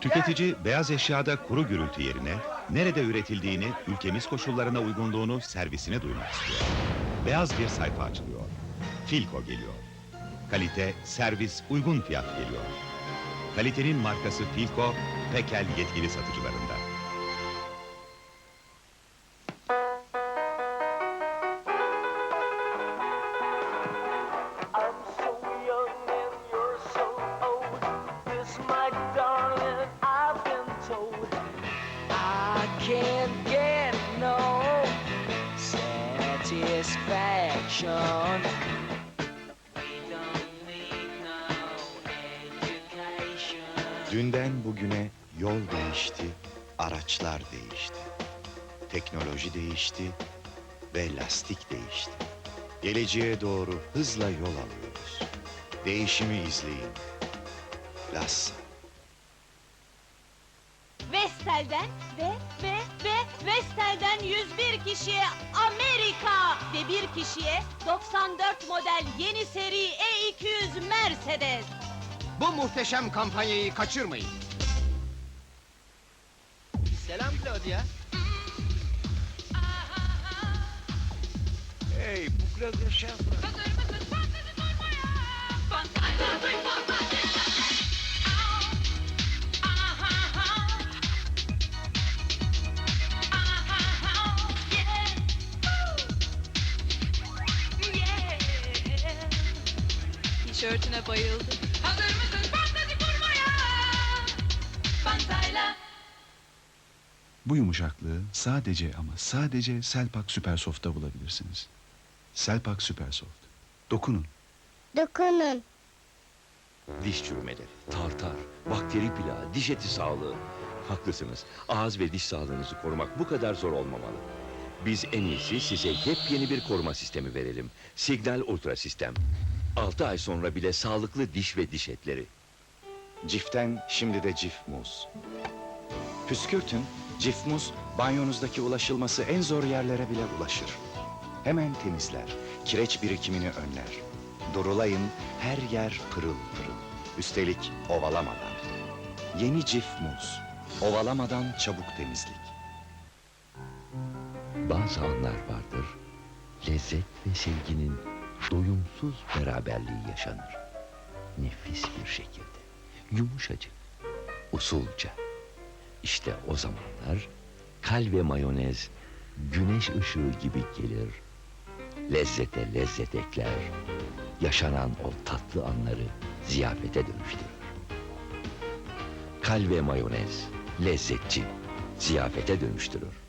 Tüketici beyaz eşyada kuru gürültü yerine nerede üretildiğini, ülkemiz koşullarına uygunluğunu servisine duymak istiyor. Beyaz bir sayfa açılıyor. Filco geliyor. Kalite, servis, uygun fiyat geliyor. Kalitenin markası Filco, Pekel yetkili satıcılarında. Dünden bugüne yol değişti, araçlar değişti. Teknoloji değişti ve lastik değişti. Geleceğe doğru hızla yol alıyoruz. Değişimi izleyin. Lassa. Vestel'den ve ve ve Vestel'den 101 kişiye Amerika ve bir kişiye 94 model yeni seri E200 Mercedes. Bu muhteşem kampanyayı kaçırmayın. Selam Claudia. Hey, bu Claudia Schiffer. Tişörtüne bayıldım. Hazır mısın fantazi kurmaya? Fantayla. Bu yumuşaklığı sadece ama sadece Selpak Supersoft'ta bulabilirsiniz. Selpak Supersoft. Dokunun. Dokunun. Diş çürümeleri, tartar, bakteri plağı, diş eti sağlığı. Haklısınız. Ağız ve diş sağlığınızı korumak bu kadar zor olmamalı. Biz en iyisi size yepyeni bir koruma sistemi verelim. Signal Ultra Sistem. 6 ay sonra bile sağlıklı diş ve diş etleri. Cif'ten şimdi de Cif Muz. Püskürtün, Cif Muz banyonuzdaki ulaşılması en zor yerlere bile ulaşır. Hemen temizler, kireç birikimini önler. Durulayın, her yer pırıl pırıl. Üstelik ovalamadan. Yeni Cif Muz. Ovalamadan çabuk temizlik. Bazı anlar vardır. Lezzet ve sevginin doyumsuz beraberliği yaşanır. Nefis bir şekilde. Yumuşacık. Usulca. İşte o zamanlar kal ve mayonez güneş ışığı gibi gelir. Lezzete lezzet ekler. Yaşanan o tatlı anları ziyafete dönüştürür. Kal ve mayonez lezzetçi, ziyafete dönüştürür.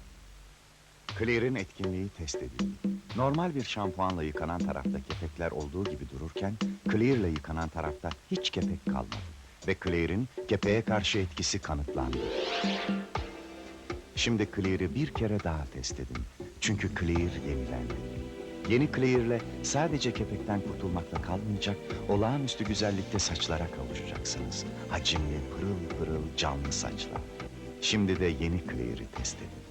Clear'in etkinliği test edildi. Normal bir şampuanla yıkanan tarafta kepekler olduğu gibi dururken... ...Clear'la yıkanan tarafta hiç kepek kalmadı. Ve Clear'in kepeğe karşı etkisi kanıtlandı. Şimdi Clear'ı bir kere daha test edin. Çünkü Clear yenilendi. Yeni Clear'le sadece kepekten kurtulmakla kalmayacak... ...olağanüstü güzellikte saçlara kavuşacaksınız. Hacimli, pırıl pırıl canlı saçlar. Şimdi de yeni Clear'ı test edin.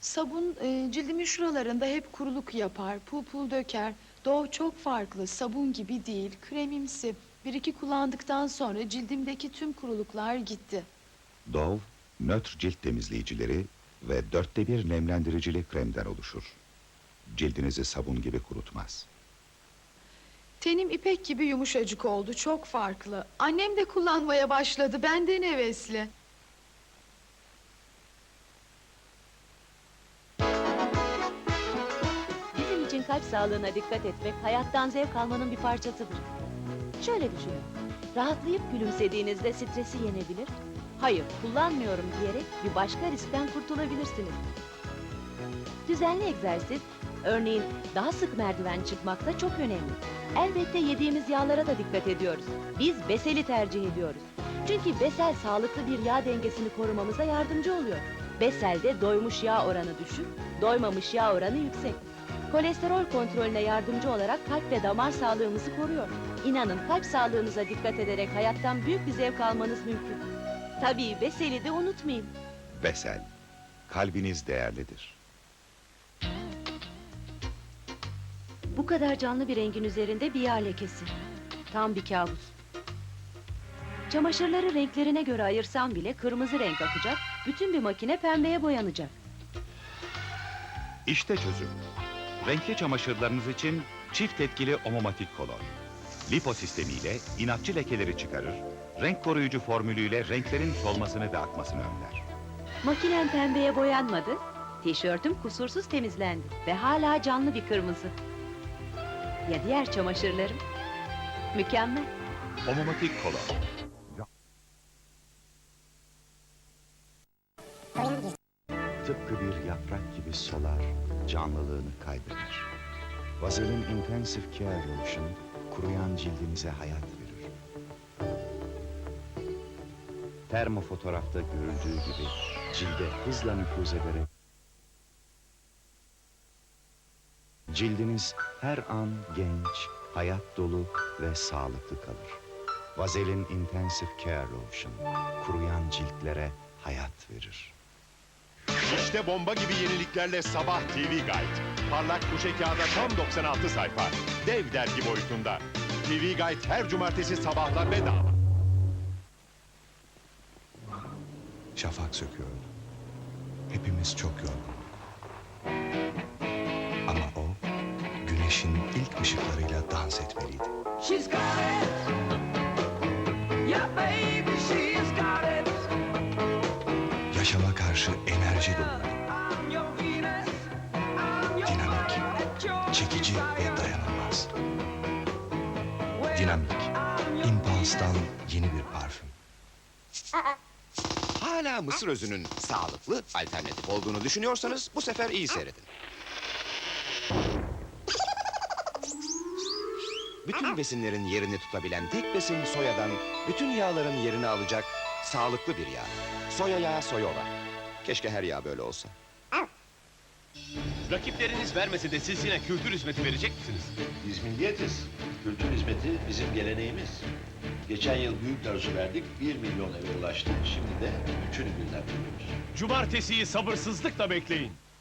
Sabun e, cildimin şuralarında hep kuruluk yapar, pul pul döker. Doğu çok farklı, sabun gibi değil, kremimsi. Bir iki kullandıktan sonra cildimdeki tüm kuruluklar gitti. Dove, nötr cilt temizleyicileri ve dörtte bir nemlendiricili kremden oluşur. Cildinizi sabun gibi kurutmaz. Tenim ipek gibi yumuşacık oldu, çok farklı. Annem de kullanmaya başladı, benden hevesli. İçin kalp sağlığına dikkat etmek hayattan zevk almanın bir parçasıdır. Şöyle düşünün. Rahatlayıp gülümsediğinizde stresi yenebilir. Hayır, kullanmıyorum diyerek bir başka riskten kurtulabilirsiniz. Düzenli egzersiz, örneğin daha sık merdiven çıkmakta çok önemli. Elbette yediğimiz yağlara da dikkat ediyoruz. Biz beseli tercih ediyoruz. Çünkü besel sağlıklı bir yağ dengesini korumamıza yardımcı oluyor. Beselde doymuş yağ oranı düşük, doymamış yağ oranı yüksek. Kolesterol kontrolüne yardımcı olarak kalp ve damar sağlığımızı koruyor. İnanın kalp sağlığınıza dikkat ederek hayattan büyük bir zevk almanız mümkün. Tabii Besel'i de unutmayın. Besel, kalbiniz değerlidir. Bu kadar canlı bir rengin üzerinde bir yağ lekesi. Tam bir kabus. Çamaşırları renklerine göre ayırsam bile kırmızı renk akacak, bütün bir makine pembeye boyanacak. İşte çözüm. Renkli çamaşırlarınız için çift etkili Omomatik Color. Lipo sistemiyle inatçı lekeleri çıkarır, renk koruyucu formülüyle renklerin solmasını ve akmasını önler. Makinem pembeye boyanmadı, tişörtüm kusursuz temizlendi ve hala canlı bir kırmızı. Ya diğer çamaşırlarım? Mükemmel. Omomatik Color. Tıpkı bir yaprak gibi solar, canlılığını kaybeder. Vazelin Intensive Care Lotion, kuruyan cildinize hayat verir. Termofotoğrafta görüldüğü gibi cilde hızla nüfuz ederek cildiniz her an genç, hayat dolu ve sağlıklı kalır. Vazelin Intensive Care Lotion, kuruyan ciltlere hayat verir. İşte bomba gibi yeniliklerle Sabah TV Guide. Parlak kuşe kağıda tam 96 sayfa. Dev dergi boyutunda. TV Guide her cumartesi sabahla bedava. Şafak söküyordu. Hepimiz çok yorgunduk. Ama o, güneşin ilk ışıklarıyla dans etmeliydi. She's got it. Yeah, baby, it. Yaşama karşı enerji dolu, Dinamik, çekici ve dayanılmaz. Dinamik, Impulse'dan yeni bir parfüm. Hala mısır özünün sağlıklı alternatif olduğunu düşünüyorsanız bu sefer iyi seyredin. Bütün besinlerin yerini tutabilen tek besin soyadan bütün yağların yerini alacak sağlıklı bir yağ. Soya yağı soyola. Keşke her yağ böyle olsa. Rakipleriniz vermese de siz yine kültür hizmeti verecek misiniz? Biz milliyetiz. Kültür hizmeti bizim geleneğimiz. Geçen yıl büyük arzu verdik, bir milyon eve ulaştık. Şimdi de üçünü birden veriyoruz. Cumartesiyi sabırsızlıkla bekleyin.